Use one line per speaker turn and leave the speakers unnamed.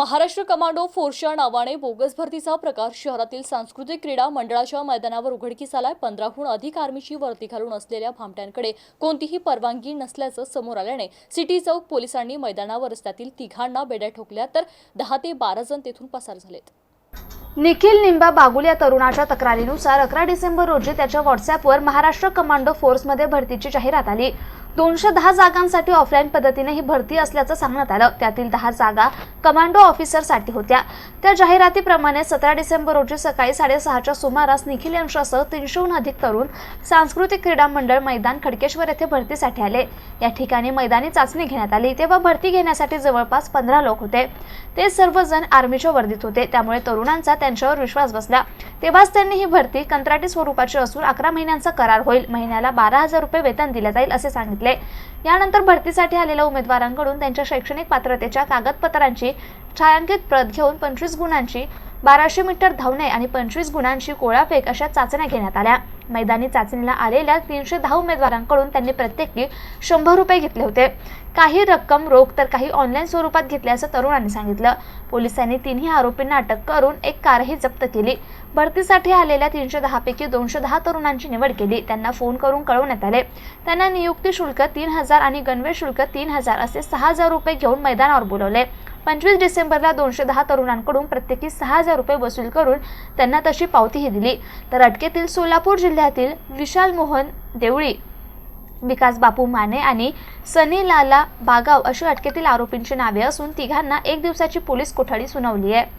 Maharashtra commando फोर्सच्या नावाने bogus भरतीचा प्रकार शहरातील सांस्कृतिक क्रीडा मंडळाच्या मैदानावर उघडकीस आलाय. पंधराहून अधिक आर्मीची वर्दी घालून असलेल्या भामट्यांकडे कोणतीही परवानगी नसल्याचं समोर आल्याने सिटी चौक पोलिसांनी मैदानावर रस्त्यातील तिघांना बेड्या ठोकल्या तर दहा ते बारा जण तेथून पसार झालेत.
निखिल निंबा बागुल या तरुणाच्या तक्रारीनुसार अकरा डिसेंबर रोजी त्याच्या व्हॉट्सअपवर महाराष्ट्र कमांडो फोर्समध्ये भरतीची जाहिरात आली. दोनशे दहा जागांसाठी ऑफलाईन पद्धतीने ही भरती असल्याचं सांगण्यात आलं. त्यातील दहा जागा कमांडो ऑफिसरसाठी होत्या. त्या जाहिरातीप्रमाणे सतरा डिसेंबर रोजी सकाळी साडेसहाच्या सुमारास निखिल यांच्यासह तीनशेहून अधिक तरुण सांस्कृतिक क्रीडा मंडळ मैदान खडकेश्वर येथे भरतीसाठी आले. या ठिकाणी मैदानी चाचणी घेण्यात आली. तेव्हा भरती घेण्यासाठी जवळपास पंधरा लोक होते. ते सर्वजण आर्मीच्या वर्दीत होते. त्यामुळे तरुणांचा त्यांच्यावर विश्वास बसला. तेव्हाच त्यांनी ही भरती कंत्राटी स्वरूपाची असून अकरा महिन्यांचा करार होईल. महिन्याला बारा हजार रुपये वेतन दिले जाईल असे सांगितले. यानंतर भरतीसाठी आलेल्या उमेदवारांकडून त्यांच्या शैक्षणिक पात्रतेच्या कागदपत्रांची छायांकित प्रत घेऊन पंचवीस गुणांची बाराशे मीटर धावणे आणि पंचवीस गुणांची कोळाफेक अशा चाचण्या घेण्यात आल्या. मैदानी चाचणीला आलेल्या तीनशे दहा उमेदवारांकडून त्यांनी प्रत्येकी शंभर रुपये घेतले होते. काही रक्कम रोख तर काही ऑनलाईन स्वरूपात घेतल्याचं तरुणांनी सांगितलं. पोलिसांनी तिन्ही आरोपींना अटक करून एक कारही जप्त केली. भरतीसाठी आलेल्या तीनशे दहापैकी दोनशे दहा तरुणांची निवड केली. त्यांना फोन करून कळवण्यात आले. त्यांना नियुक्ती शुल्क तीन हजार आणि गणवेश शुल्क तीन हजार असे सहा हजार रुपये घेऊन मैदानावर बोलवले. पंचवीस डिसेंबरला दोनशे दहा तरुणांकडून प्रत्येकी सहा हजार रुपये वसूल करून त्यांना तशी पावतीही दिली. तर अटकेतील सोलापूर जिल्ह्यातील विशाल मोहन देवळी विकास बापू माने आणि सनी लाला बागाव अशी अटकेतील आरोपींची नावे असून तिघांना एक दिवसाची पोलीस कोठडी सुनावली आहे.